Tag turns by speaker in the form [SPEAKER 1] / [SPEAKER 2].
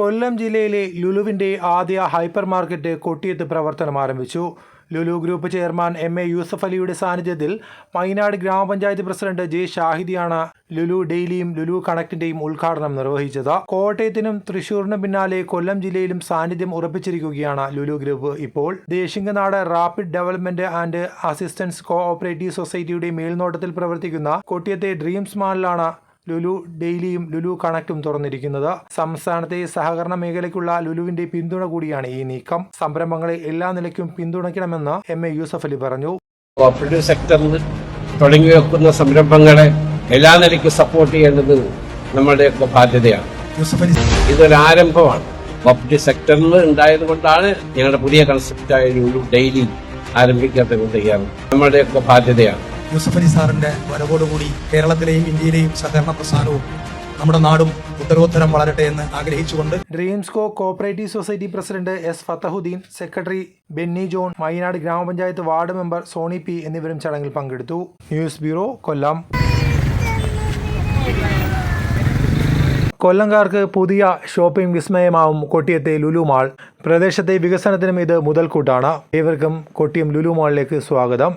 [SPEAKER 1] കൊല്ലം ജില്ലയിലെ ലുലുവിന്റെ ആദ്യ hyper market കൊട്ടിയത്ത് പ്രവർത്തനം ആരംഭിച്ചു. Lulu group chairman M A Yusuf അലിയുടെ സാന്നിധ്യത്തിൽ മൈനാട് ഗ്രാമപഞ്ചായത്ത് പ്രസിഡന്റ് ജെ ഷാഹിദിയാണ് ലുലു ഡെയിലിയും ലുലു കണക്റ്റിന്റെയും ഉദ്ഘാടനം നിർവഹിച്ചത്. കോട്ടയത്തിനും തൃശൂരിനും പിന്നാലെ കൊല്ലം ജില്ലയിലും സാന്നിധ്യം ഉറപ്പിച്ചിരിക്കുകയാണ് ലുലു ഗ്രൂപ്പ്. ഇപ്പോൾ Desinganad rapid development and assistance co operative സൊസൈറ്റിയുടെ മേൽനോട്ടത്തിൽ പ്രവർത്തിക്കുന്ന കൊട്ടിയത്തെ ഡ്രീംസ് മാളിലാണ് ലുലു ഡെയിലിയും ലുലു കണക്റ്റും തുറന്നിരിക്കുന്നത്. സംസ്ഥാനത്തെ സഹകരണ മേഖലയ്ക്കുള്ള ലുലുവിന്റെ പിന്തുണ കൂടിയാണ് ഈ നീക്കം. സംരംഭങ്ങളെ എല്ലാ നിലയ്ക്കും പിന്തുണയ്ക്കണമെന്ന് എം എ യൂസഫ് അലി പറഞ്ഞു.
[SPEAKER 2] കോപ്പറേറ്റീവ് സെക്ടറിൽ തുടങ്ങി വെക്കുന്ന സംരംഭങ്ങളെ എല്ലാ നിലയ്ക്കും സപ്പോർട്ട് ചെയ്യേണ്ടത് നമ്മുടെ ബാധ്യതയാണ്. ഇതൊരു ആരംഭമാണ്. കോപ്പറേറ്റീവ് സെക്ടറിൽ ഉണ്ടായത് കൊണ്ടാണ് ഞങ്ങളുടെ പുതിയ കൺസെപ്റ്റായ ലുലു ഡെയിലി ആരംഭിക്കാത്ത നമ്മളുടെയൊക്കെ ബാധ്യതയാണ്.
[SPEAKER 3] യൂസഫ് അലി സാറിന്റെ വരവോടുകൂടി കേരളത്തിലെയും ഇന്ത്യയിലെയും സഹകരണ പ്രസ്ഥാനവും നമ്മുടെ നാടും ഉത്തരോത്തരം വളരട്ടെ എന്ന് ആഗ്രഹിച്ചുകൊണ്ട്
[SPEAKER 1] dreams co cooperative society president S Fathahuddin secretary Benny John Wayanad ഗ്രാമപഞ്ചായത്ത് വാർഡ് മെമ്പർ സോണി പി എന്നിവരും ചടങ്ങിൽ പങ്കെടുത്തു. News bureau Kollam. കൊല്ലംകാർക്ക് പുതിയ ഷോപ്പിംഗ് വിസ്മയമാവും കൊട്ടിയത്തെ ലുലു മാൾ. പ്രദേശത്തെ വികസനത്തിനും ഇത് മുതൽക്കൂട്ടാണ്. ഏവർക്കും കൊട്ടിയം ലുലു മാളിലേക്ക് സ്വാഗതം.